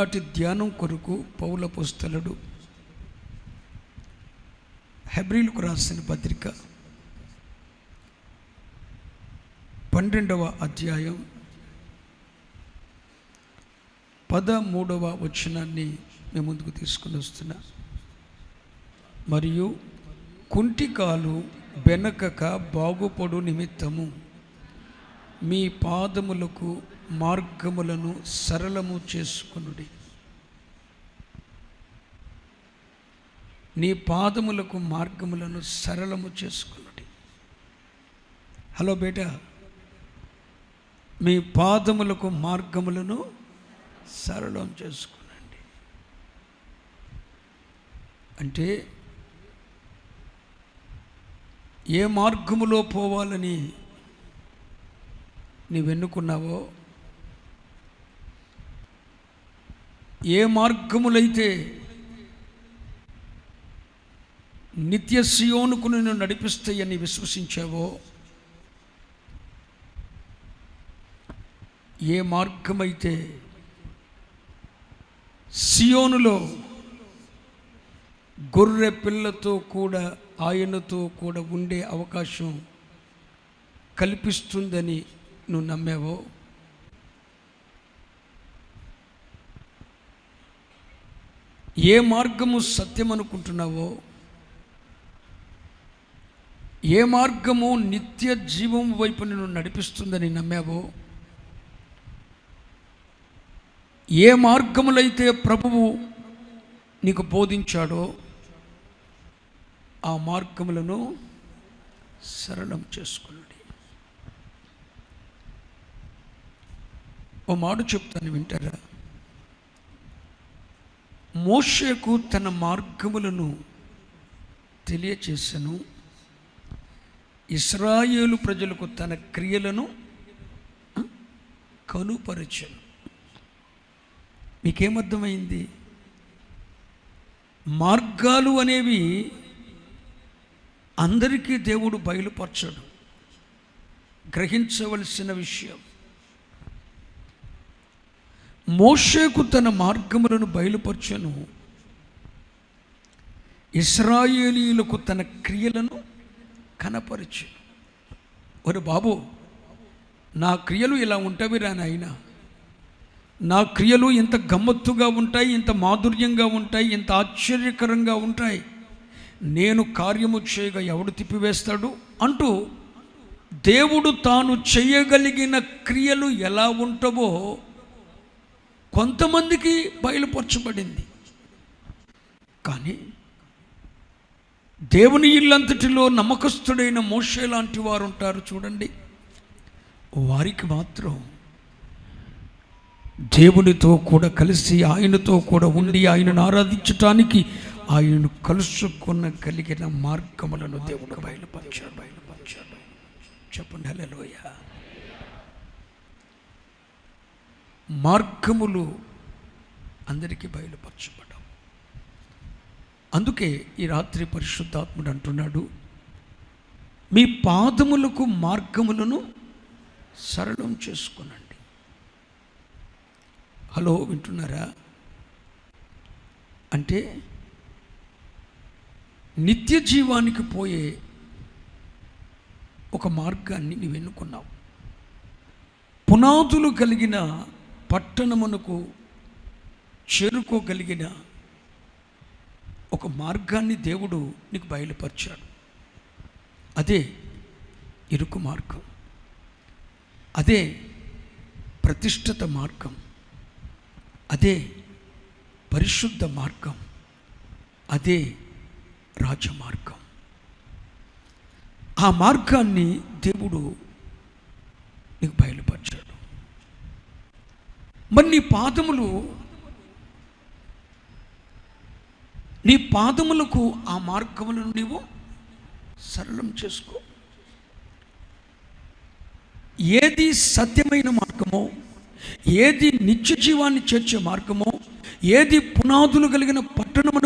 ఈనాటి ధ్యానం కొరకు పౌల పుస్తలుడు హెబ్రిలకు రాసిన పత్రిక పన్నెండవ అధ్యాయం పదమూడవ వచనాన్ని మేము ముందుకు తీసుకుని వస్తున్నా. మరియు కుంటికాలు బెనకక బాగుపడు నిమిత్తము మీ పాదములకు మార్గములను సరళము చేసుకునుడి. నీ పాదములకు మార్గములను సరళము చేసుకునుడి. హలో బేటా మీ పాదములకు మార్గములను సరళం చేసుకునండి. అంటే ఏ మార్గములో పోవాలని నీవెన్నుకున్నావో ఏ మార్గములైతే నిత్య సియోనుకు నిన్ను నడిపిస్తాయని విశ్వసించావో ఏ మార్గమైతే సియోనులో గొర్రె పిల్లతో కూడా ఆయనతో కూడా ఉండే అవకాశం కల్పిస్తుందని నువ్వు నమ్మావో. ఏ మార్గము సత్యం అనుకుంటున్నావో ఏ మార్గము నిత్య జీవం వైపు నిన్ను నడిపిస్తుందని నమ్మావో ఏ మార్గములైతే ప్రభువు నీకు బోధించాడో ఆ మార్గములను సరళం చేసుకున్నాడు. ఓ మాట చెప్తాను వింటారా? మోషేకు తన మార్గములను తెలియచేసను. ఇస్రాయేలు ప్రజలకు తన క్రియలను కనుపరచను. మీకేమర్థమైంది? మార్గాలు అనేవి అందరికీ దేవుడు బయలుపరచడు. గ్రహించవలసిన విషయం. మోషేకు తన మార్గములను బయలుపరచను. ఇస్రాయేలీలకు తన క్రియలను కనపరచు ఒరే బాబు నా క్రియలు ఇలా ఉంటవిరా నాయన. నా క్రియలు ఇంత గమ్మత్తుగా ఉంటాయి ఇంత మాధుర్యంగా ఉంటాయి ఇంత ఆశ్చర్యకరంగా ఉంటాయి. నేను కార్యము చేయగా ఎవడు తిప్పివేస్తాడు? అంటూ దేవుడు తాను చేయగలిగిన క్రియలు ఎలా ఉంటావో కొంతమందికి బయలుపరచబడింది. కానీ దేవుని ఇల్లంతటిలో నమ్మకస్తుడైన మోషే లాంటి వారు ఉంటారు చూడండి. వారికి మాత్రం దేవునితో కూడా కలిసి ఆయనతో కూడా ఉండి ఆయనను ఆరాధించటానికి ఆయనను కలుసుకున్న కలిగిన మార్గములను దేవుడు బయలుపరిచాడు. బయలుపరిచాడు చెప్పండి హలోయ మార్గములు అందరికీ బయలుపరచబడ్డాం అందుకే ఈ రాత్రి పరిశుద్ధాత్ముడు అంటున్నాడు మీ పాదములకు మార్గములను సరళం చేసుకునండి. హలో వింటున్నారా? అంటే నిత్య జీవానికి పోయే ఒక మార్గాన్ని నీవు ఎన్నుకున్నావు. పునాదులు కలిగిన పట్టణమునకు చేరుకోగలిగిన ఒక మార్గాన్ని దేవుడు నీకు బయలుపరిచాడు. అదే ఇరుకు మార్గం. అదే ప్రతిష్ఠిత మార్గం. అదే పరిశుద్ధ మార్గం. అదే రాజమార్గం. ఆ మార్గాన్ని దేవుడు నీకు బయలుపరిచాడు. మరి నీ పాదములు నీ పాదములకు ఆ మార్గములను నీవు సరళం చేసుకో. ఏది సత్యమైన మార్గమో ఏది నిత్య జీవాన్ని చేర్చే మార్గమో ఏది పునాదులు కలిగిన పట్టణం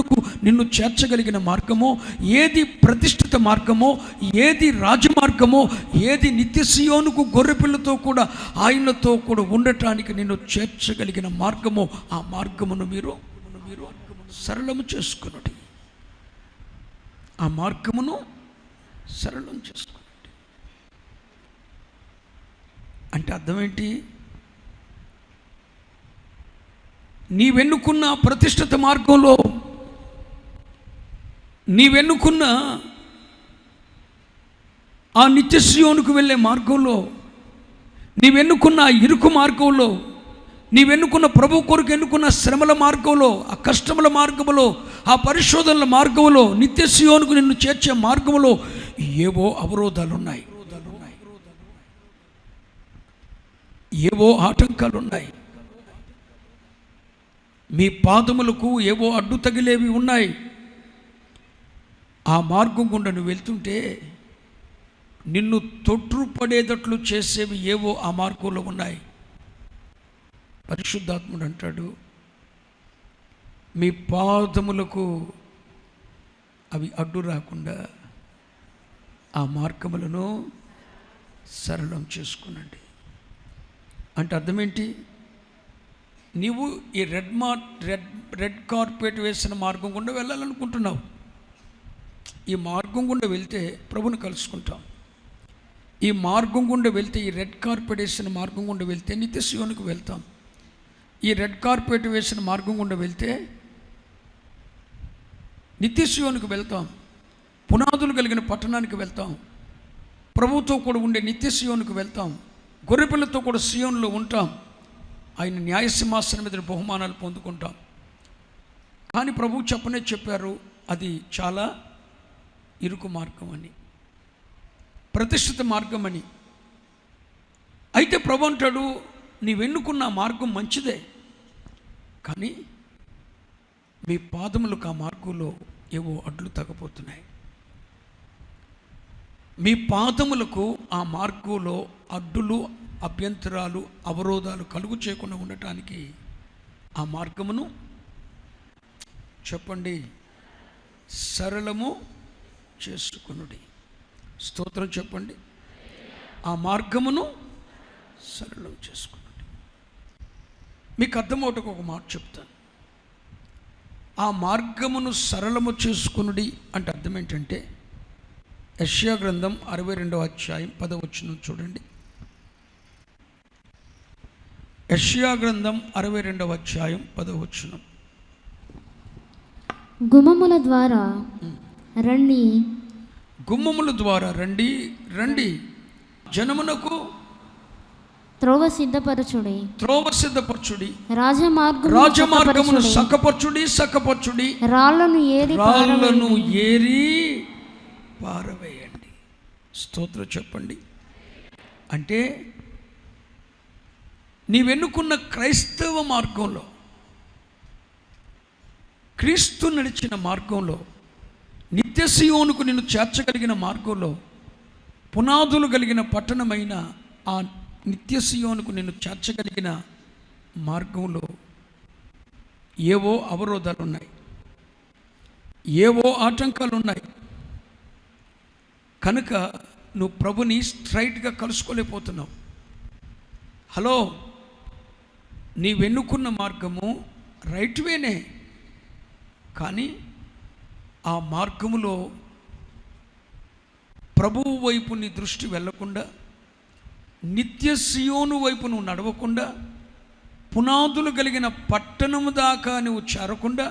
నిన్ను చేర్చగలిగిన మార్గమో ఏది ప్రతిష్ఠిత మార్గమో ఏది రాజమార్గమో ఏది నిత్య సియోనుకు గొర్రెపిల్లతో కూడా ఆయనతో కూడా ఉండటానికి నిన్ను చేర్చగలిగిన మార్గమో ఆ మార్గమును మీరు మీరు సరళము చేసుకున్నది ఆ మార్గమును సరళం చేసుకున్నది అంటే అర్థం ఏంటి నీవెన్నుకున్న ప్రతిష్ఠిత మార్గంలో నీవెన్నుకున్న ఆ నిత్యశ్రీయోనికి వెళ్ళే మార్గంలో నీవెన్నుకున్న ఆ ఇరుకు మార్గంలో నీవెన్నుకున్న ప్రభు కొరకు ఎన్నుకున్న శ్రమల మార్గంలో ఆ కష్టముల మార్గములో ఆ పరిశోధనల మార్గంలో నిత్యశ్రీయోనికి నిన్ను చేర్చే మార్గంలో ఏవో అవరోధాలు ఉన్నాయి ఏవో ఆటంకాలు ఉన్నాయి మీ పాదములకు ఏవో అడ్డు తగిలేవి ఉన్నాయి. ఆ మార్గం గుండా నువ్వు వెళ్తుంటే నిన్ను తొట్టుపడేటట్లు చేసేవి ఏవో ఆ మార్గంలో ఉన్నాయి. పరిశుద్ధాత్ముడు అంటాడు మీ పాదములకు అవి అడ్డు రాకుండా ఆ మార్గములను సరళం చేసుకునండి. అంటే అర్థం ఏంటి నీవు ఈ రెడ్ మార్ రెడ్ రెడ్ కార్పెట్ వేసిన మార్గం గుండా వెళ్ళాలనుకుంటున్నావు. ఈ మార్గం గుండా వెళ్తే ప్రభుని కలుసుకుంటాం. ఈ మార్గం గుండా వెళ్తే ఈ రెడ్ కార్పెట్ వేసిన మార్గం గుండా వెళ్తే నిత్య శివునికి వెళ్తాం. ఈ రెడ్ కార్పెట్ వేసిన మార్గం గుండా వెళ్తే నిత్య శివునికి వెళ్తాం. పునాదులు కలిగిన పట్టణానికి వెళ్తాం. ప్రభుతో కూడా ఉండే నిత్య శివునికి వెళ్తాం. గొర్రెపిల్లతో కూడా సియోన్లో ఉంటాం. ఆయన న్యాయసింహాసనం మీద బహుమానాలు పొందుకుంటాం. కానీ ప్రభు చెప్పనే చెప్పారు అది చాలా ఇరుకు మార్గం అని ప్రతిష్ఠిత మార్గం అని. అయితే ప్రభు అంటాడు నీవెన్నుకున్న మార్గం మంచిదే కానీ మీ పాదములకు ఆ మార్గంలో ఏవో అడ్లు తగ్గపోతున్నాయి. మీ పాదములకు ఆ మార్గంలో అడ్డులు అభ్యంతరాలు అవరోధాలు కలుగు చేయకుండా ఉండటానికి ఆ మార్గమును చెప్పండి సరళము చేసుకునుడి. స్తోత్రం చెప్పండి. ఆ మార్గమును సరళం చేసుకునండి. మీకు అర్థమవుటకు ఒక మాట చెప్తాను. ఆ మార్గమును సరళము చేసుకునుడి అంటే అర్థం ఏంటంటే యష్యా గ్రంథం అరవై రెండవ అధ్యాయం పదవచ్చును చూడండి. యష్యా గ్రంథం అరవై రెండవ అధ్యాయం పదవచ్చును గుమ్మముల ద్వారా రండి. గుమ్మముల ద్వారా రండి రండి. జనమునకు త్రోవ సిద్ధపరచుడి. త్రోవ సిద్ధపరచుడి. రాజమార్గము రాజమార్గమును చక్కపరచుడి. సకపరచుడి సకపరచుడి. రాళ్ళను ఏరి రాళ్ళను ఏరి పారవేయండి. స్తోత్రం చెప్పండి. అంటే నీవెన్నుకున్న క్రైస్తవ మార్గంలో క్రీస్తు నడిచిన మార్గంలో నిత్య సియోనుకు నిన్ను చేర్చగలిగిన మార్గంలో పునాదులు కలిగిన పట్టణమైన ఆ నిత్య సీయోనుకు నిన్ను చేర్చగలిగిన మార్గంలో ఏవో అవరోధాలు ఉన్నాయి ఏవో ఆటంకాలు ఉన్నాయి కనుక నువ్వు ప్రభుని స్ట్రైట్గా కలుసుకోలేకపోతున్నావు. హలో నీ వెన్నుకున్న మార్గము రైట్ వేనే. కానీ ఆ మార్గములో ప్రభువు వైపు నీ దృష్టి వెళ్ళకుండా నిత్య సియోను వైపు నువ్వు నడవకుండా పునాదులు కలిగిన పట్టణము దాకా నువ్వు చేరకుండా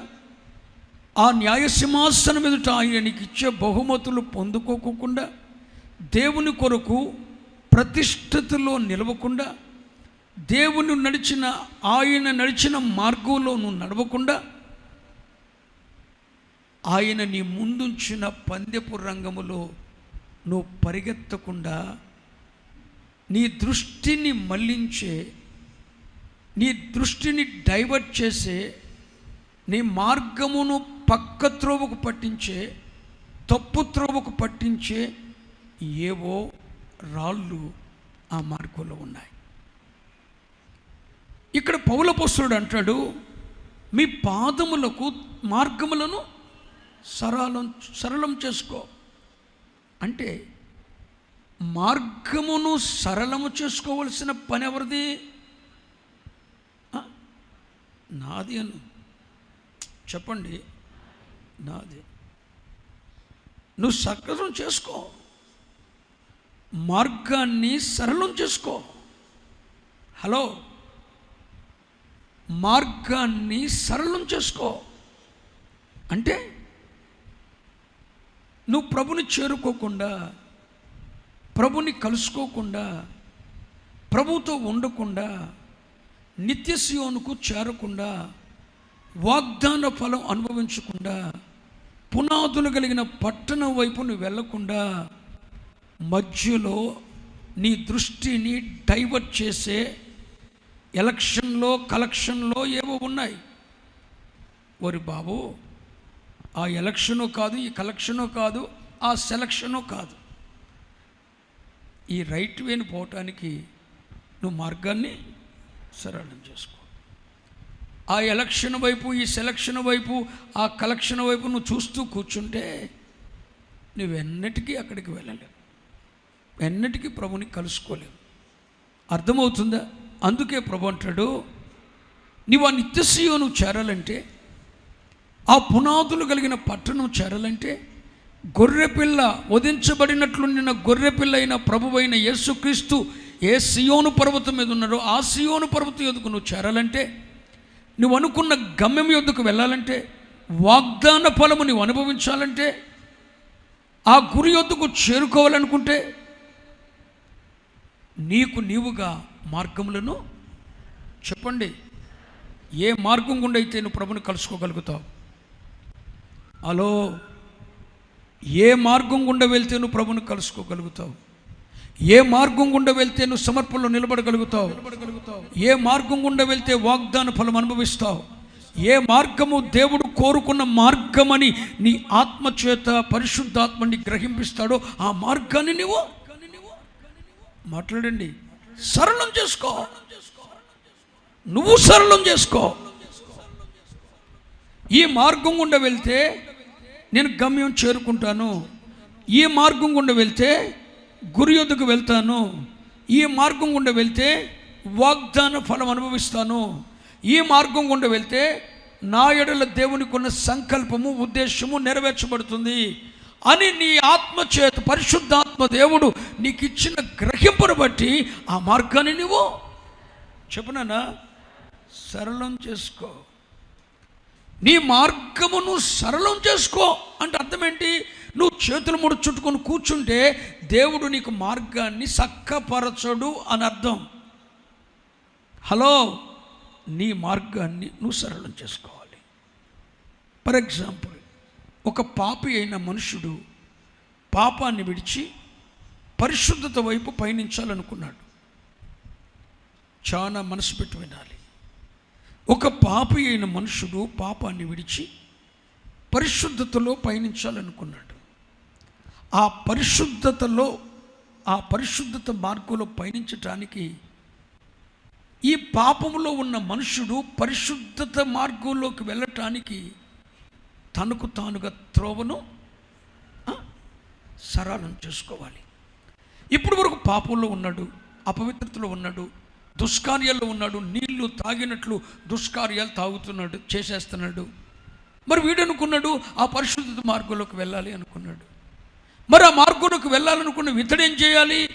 ఆ న్యాయసింహాసనం ఎదుట ఆయనకి ఇచ్చే బహుమతులు పొందుకోకుండా దేవుని కొరకు ప్రతిష్ఠతలో నిలవకుండా దేవుని నడిచిన ఆయన నడిచిన మార్గంలో నువ్వు నడవకుండా ఆయన నీ ముందుంచిన పందెపు రంగములో నువ్వు పరిగెత్తకుండా నీ దృష్టిని మళ్ళించే నీ దృష్టిని డైవర్ట్ చేసే నీ మార్గమును పక్క త్రోవకు పట్టించే తప్పు త్రోవకు పట్టించే ఏవో రాళ్ళు ఆ మార్గంలో ఉన్నాయి. ఇక్కడ పౌలపోస్తుడు అంటాడు మీ పాదములకు మార్గములను సరళం సరళం చేసుకో. అంటే మార్గమును సరళము చేసుకోవలసిన పని ఎవరిది నాది అను. చెప్పండి. నాది. నువ్వు సకలం చేసుకో. మార్గాన్ని సరళం చేసుకో. హలో? మార్గాన్ని సరళం చేసుకో. అంటే నువ్వు ప్రభుని చేరుకోకుండా ప్రభుని కలుసుకోకుండా ప్రభుతో ఉండకుండా నిత్య సియోనుకు చేరకుండా వాగ్దాన ఫలం అనుభవించకుండా పునాదులు కలిగిన పట్టణం వైపు నువ్వు వెళ్ళకుండా మధ్యలో నీ దృష్టిని డైవర్ట్ చేసే ఎలక్షన్లో కలెక్షన్లో ఏవో ఉన్నాయి. ఓరి బాబు ఆ ఎలక్షను కాదు ఈ కలెక్షను కాదు ఆ సెలక్షను కాదు. ఈ రైట్ వేని పోవటానికి నువ్వు మార్గాన్ని సరళం చేసుకో. ఆ ఎలక్షన్ వైపు ఈ సెలక్షన్ వైపు ఆ కలెక్షన్ వైపు నువ్వు చూస్తూ కూర్చుంటే నువ్వెన్నటికీ అక్కడికి వెళ్ళలేవు. ఎన్నటికీ ప్రభుని కలుసుకోలేవు. అర్థమవుతుందా? అందుకే ప్రభు అంటాడు నీవు ఆ నిత్యసీయో నువ్వు చేరాలంటే ఆ పునాదులు కలిగిన పట్టణం చేరాలంటే గొర్రెపిల్ల వధించబడినట్లు నిన్న గొర్రెపిల్ల అయిన ప్రభువైన యేసుక్రీస్తు ఏ సియోను పర్వతం మీద ఉన్నాడో ఆ సియోను పర్వతం ఎదుకు నువ్వు చేరాలంటే నువ్వు అనుకున్న గమ్యం యొద్దకు వెళ్ళాలంటే వాగ్దాన ఫలము నువ్వు అనుభవించాలంటే ఆ గురి యొద్దకు చేరుకోవాలనుకుంటే నీకు నీవుగా మార్గములను చెప్పండి. ఏ మార్గం గుండా అయితే నువ్వు ప్రభుని కలుసుకోగలుగుతావు? హలో ఏ మార్గం గుండా వెళ్తే నువ్వు ప్రభుని కలుసుకోగలుగుతావు? ఏ మార్గం గుండా వెళ్తే నువ్వు సమర్పణలో నిలబడగలుగుతావు? ఏ మార్గం గుండా వెళ్తే వాగ్దాన ఫలం అనుభవిస్తావు? ఏ మార్గము దేవుడు కోరుకున్న మార్గమని నీ ఆత్మ చేత పరిశుద్ధాత్మని గ్రహింపిస్తాడో ఆ మార్గాన్ని నువ్వు మాట్లాడండి. సరళం చేసుకో. నువ్వు సరళం చేసుకో. ఈ మార్గం గుండా వెళ్తే నేను గమ్యం చేరుకుంటాను. ఈ మార్గం గుండా వెళ్తే గురి యొద్దకు వెళ్తాను. ఈ మార్గం గుండా వెళ్తే వాగ్దాన ఫలం అనుభవిస్తాను. ఈ మార్గం గుండా వెళ్తే నా ఎడల దేవునికి ఉన్న సంకల్పము ఉద్దేశము నెరవేర్చబడుతుంది అని నీ ఆత్మ చేత పరిశుద్ధాత్మ దేవుడు నీకు ఇచ్చిన గ్రహింపును బట్టి ఆ మార్గాన్ని నువ్వు చెప్పునన్నా సరళం చేసుకో. నీ మార్గమును సరళం చేసుకో. అంటే అర్థం ఏంటి నువ్వు చేతులు ముడు చుట్టుకొని కూర్చుంటే దేవుడు నీకు మార్గాన్ని చక్కపరచడు అని అర్థం. హలో నీ మార్గాన్ని నువ్వు సరళం చేసుకోవాలి. ఫర్ ఎగ్జాంపుల్ ఒక పాపి అయిన మనుషుడు పాపాన్ని విడిచి పరిశుద్ధత వైపు పయనించాలనుకున్నాడు. చాలా మనసు పెట్టి వినాలి. ఒక పాపి అయిన మనుషుడు పాపాన్ని విడిచి పరిశుద్ధతలో పయనించాలనుకున్నాడు. ఆ పరిశుద్ధతలో ఆ పరిశుద్ధత మార్గంలో పయనించటానికి ఈ పాపములో ఉన్న మనుషుడు పరిశుద్ధత మార్గంలోకి వెళ్ళటానికి తనకు తానుగా త్రోవను సరళం చేసుకోవాలి. ఇప్పుడు వరకు పాపంలో ఉన్నాడు అపవిత్రతలో ఉన్నాడు దుష్కార్యాల్లో ఉన్నాడు నీళ్ళు తాగినట్లు దుష్కార్యాలు తాగుతున్నాడు చేసేస్తున్నాడు. మరి వీడనుకున్నాడు ఆ పరిశుద్ధ మార్గంలోకి వెళ్ళాలి అనుకున్నాడు. మరి ఆ మార్గంలోకి వెళ్ళాలనుకున్న ఇతడు ఏం చేయాలి?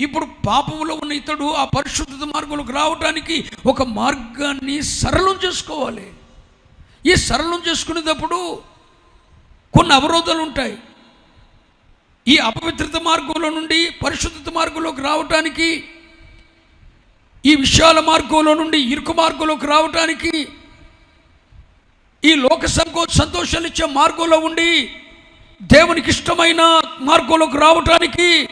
ఇప్పుడు పాపంలో ఉన్న ఇతడు ఆ పరిశుద్ధ మార్గంలోకి రావడానికి ఒక మార్గాన్ని సరళం చేసుకోవాలి. ఈ సరళం చేసుకునేటప్పుడు కొన్ని అవరోధాలు ఉంటాయి. ఈ అపవిత్రత మార్గంలో నుండి పరిశుద్ధత మార్గంలోకి రావటానికి ఈ విశాల మార్గంలో నుండి ఇరుకు మార్గంలోకి రావటానికి ఈ లోక సంకో మార్గంలో ఉండి దేవునికి ఇష్టమైన మార్గంలోకి రావటానికి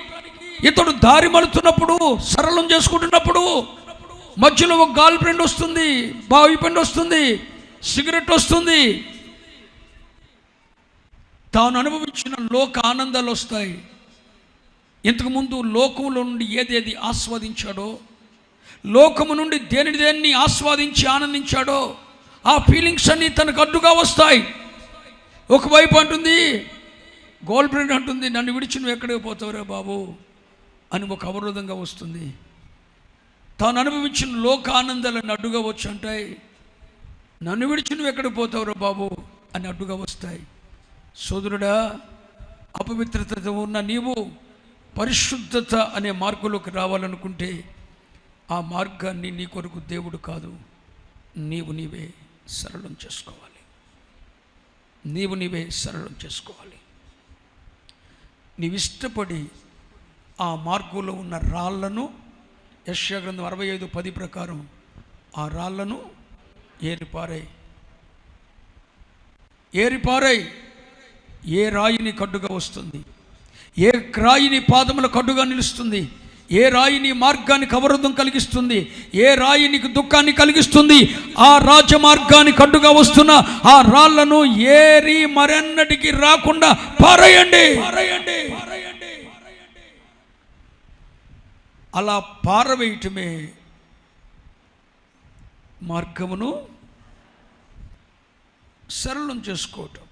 ఇతడు దారి మలుతున్నప్పుడు సరళం చేసుకుంటున్నప్పుడు మధ్యలో ఒక గాల్ ఫ్రెండ్ వస్తుంది బావి పెండ్ వస్తుంది సిగరెట్ వస్తుంది. తాను అనుభవించిన లోక ఆనందాలు వస్తాయి. ఇంతకుముందు లోకంలో నుండి ఏదేది ఆస్వాదించాడో లోకము నుండి దేని దేన్ని ఆస్వాదించి ఆనందించాడో ఆ ఫీలింగ్స్ అన్నీ తనకు అడ్డుగా వస్తాయి. ఒకవైపు అంటుంది గోల్డ్ అంటుంది నన్ను విడిచి నువ్వు ఎక్కడికి పోతావురా బాబు? అని ఒక అవరోధంగా వస్తుంది. తాను అనుభవించిన లోకానందాలను అడ్డుగా వచ్చి అంటాయి నన్ను విడిచి నువ్వు ఎక్కడికి పోతావురా బాబు? అని అడ్డుగా వస్తాయి. సోదరుడా అపవిత్రత ఉన్న నీవు పరిశుద్ధత అనే మార్గంలోకి రావాలనుకుంటే ఆ మార్గాన్ని నీ కొరకు దేవుడు కాదు. నీవు నీవే సరళం చేసుకోవాలి. నీవు నీవే సరళం చేసుకోవాలి. నీవు ఇష్టపడి ఆ మార్గంలో ఉన్న రాళ్ళను యశ్యాగ్రంథం అరవై ఐదు పది ప్రకారం ఆ రాళ్ళను ఏరిపారై. ఏరిపారై. ఏ రాయిని కడ్డుగా వస్తుంది? ఏ రాయిని పాదముల కడ్డుగా నిలుస్తుంది? ఏ రాయి నీ మార్గానికి అవరోధం కలిగిస్తుంది? ఏ రాయి నీకు దుఃఖాన్ని కలిగిస్తుంది? ఆ రాజ మార్గానికి అడ్డుగా వస్తున్న ఆ రాళ్ళను ఏరి మరెన్నటికి రాకుండా పారేయండి. అలా పారవేయటమే మార్గమును సరళం చేసుకోవటం.